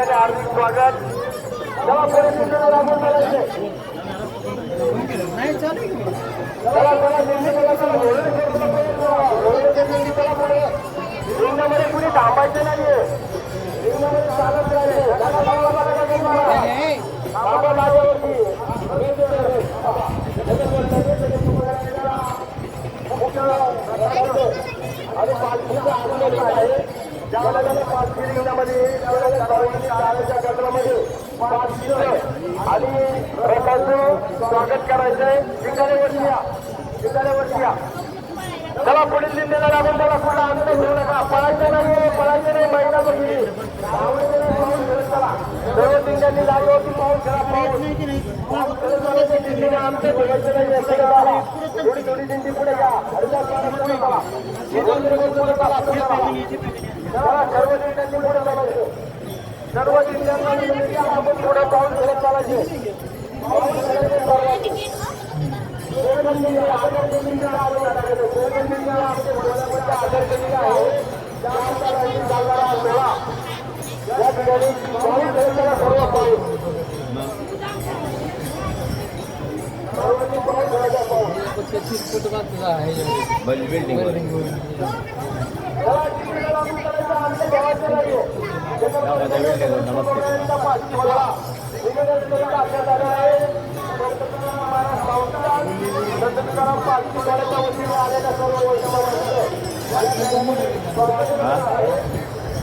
ठिकाणी हार्दिक स्वागत. चला दिंडीला लागून चला चला दिंडीला चला चला पुढे रिंगणामध्ये कुणी थांबायचं नाहीये. रिंगणामध्ये चालत राहायचे बाजूने स्वागत करायचंय. ठिकाणीवरती या. ठिकाणीवरती या. चला पुढील दिंडीला लागून त्याला कुठला आनंद घेऊ नका. पळायचं नाही पळायचं नाही महिला बघितली सर्व दिंड्यांनी लागल्यावरती पाऊल खेळा पाऊल पाऊल दिंडीने आमचं बघायचं नाही असं थोडी थोडी दिंडी पुढे घ्या हरिदास महाराज पुढे चला. जितेंद्र पुढे चला असं सर्व दिंड्यांनी पुढे चालायचं सर्व दिंड्यांना आपण पुढे पाऊल खेळत चालायचे. नमस्ते.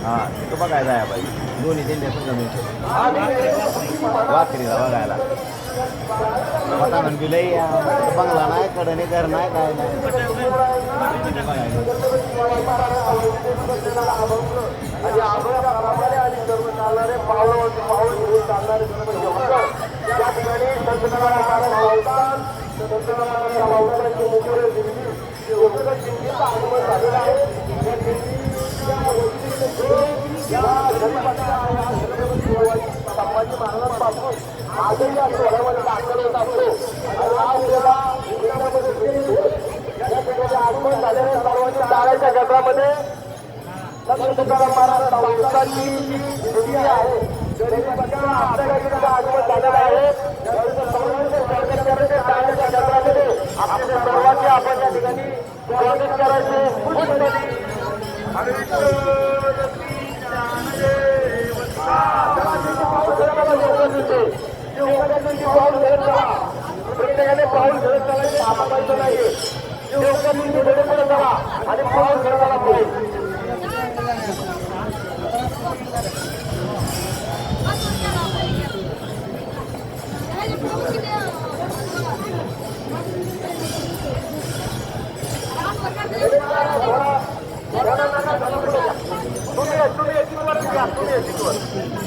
हां तो बघायला आहे बाई. दोन्ही दिंड्या पण जमीन वाकरीला बघायला. आता म्हणते लई बंगला नाही कडे घर नाही काय नाही. गटामध्ये महाराज संस्थांची आहे. प्रत्येकाने पाऊल खेळत चालायचे थांबायचं नाही देवकांनी पुढे पुढे चला आणि पाऊल खेळताना पुढे तुम्ही तुम्ही Tumi, tumi, tumi, tumi, tumi, tumi.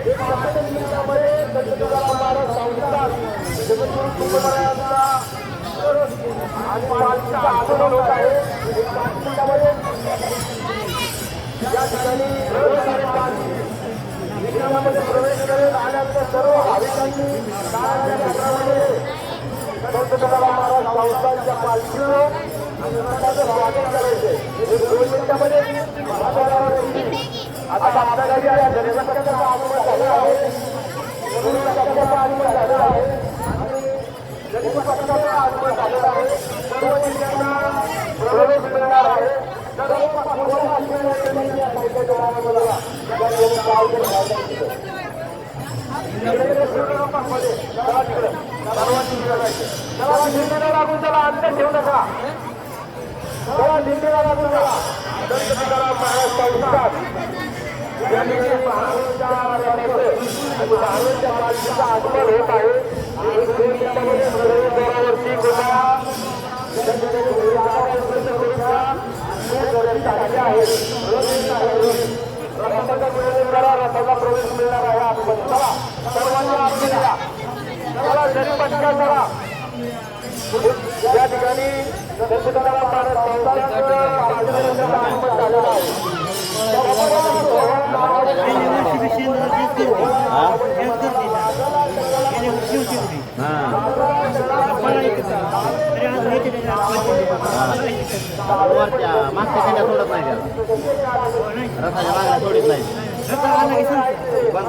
एक महाराष्ट्र जिल्ह्यामध्ये दत्तप्रभू महाराज संस्थान आणि पालखीचा आगमन होत आहे एक पाच मिनिटामध्ये या ठिकाणी विक्रमामध्ये प्रवेश करेल सर्व भाविकांनी काळाच्या संत तुकाराम महाराज संस्थांच्या स्वागत करायचे एक दोन मिनिटामध्ये महाराजांची आता आपल्या गाडी आहे गणेशाचं आगमन या ठिकाणी पावलं घालायचं. आगमन होत आहे रथाचा प्रवेश मिळणार आहे चला सर्वांनी चला जरी करा या ठिकाणी आगमन झालेलं आहे मागच्या खंड्या सोडत नाही त्याला रथाच्या मागल्या सोडित नाही बंद